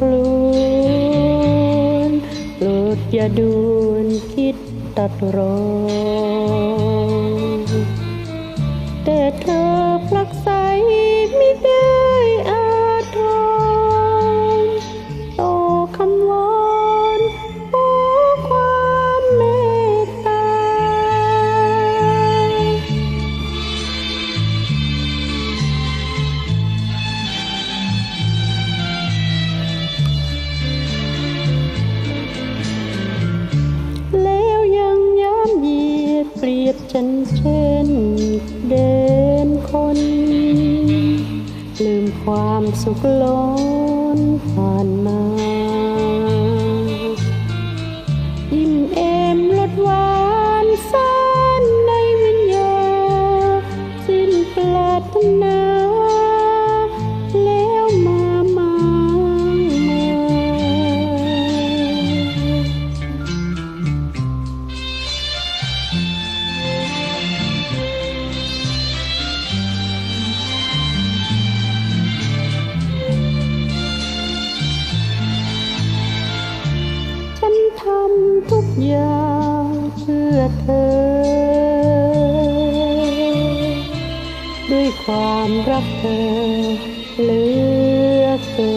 กลืนโปรดอย่าดูนคิดตัดรอน รียบฉันเช่นเดินคน ลืมความสุขล้นผ่านมาอิ่มเอมรสหวานซ่านในวิญญาณสิ้นปรารถนา ยาวเพื่อเธอ ด้วยความรักเธอเหลือเกิ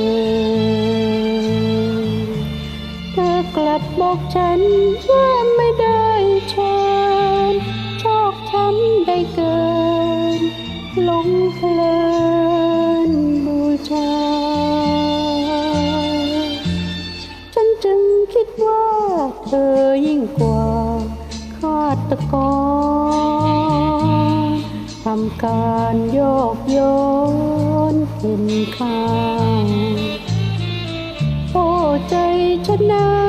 นเธอกลับบอกฉันว่า กว่าฆาตกรทำการโยกย้อนเห็นข้าโอ้ใจฉันะ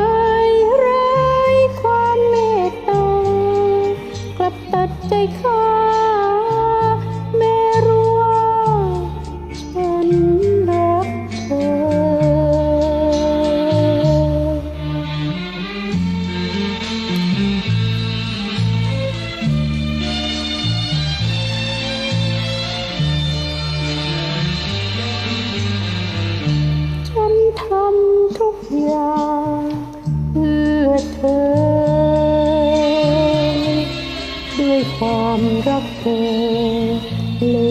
ทำทุกอย่างเพื่อเธอ ด้วยความรักเธอเหลื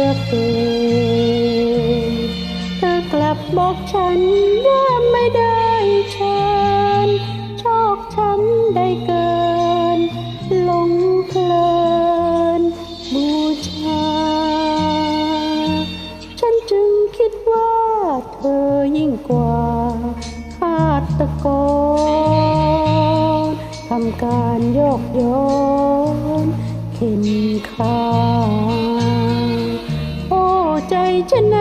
อเกินเธอกลับบอกฉันว่าไม่ได้ฉันชอกช้ำได้เกินาตกรทำการโยกโยนเข็นขาโอ้ใจฉันไหน